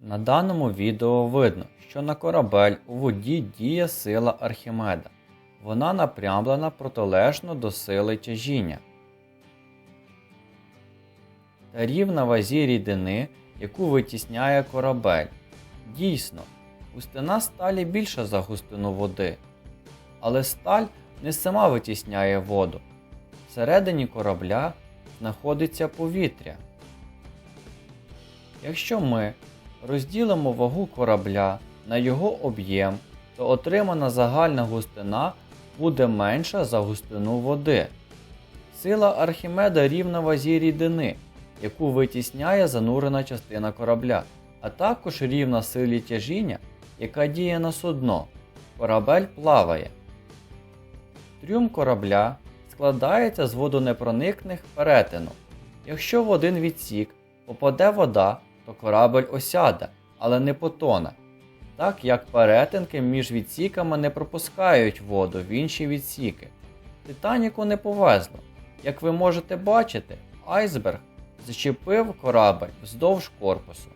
На даному відео видно, що на корабель у воді діє сила Архімеда. Вона напрямлена протилежно до сили тяжіння. Та рівна вазі рідини, яку витісняє корабель. Дійсно, густина сталі більша за густину води. Але сталь не сама витісняє воду. Всередині корабля знаходиться повітря. Якщо ми розділимо вагу корабля на його об'єм, то отримана загальна густина буде менша за густину води. Сила Архімеда рівна вазі рідини, яку витісняє занурена частина корабля, а також рівна силі тяжіння, яка діє на судно. Корабель плаває. Трюм корабля складається з водонепроникних перетину. Якщо в один відсік попаде вода, то корабель осяде, але не потоне, так як перетинки між відсіками не пропускають воду в інші відсіки. Титаніку не повезло. Як ви можете бачити, айсберг зачепив корабель вздовж корпусу.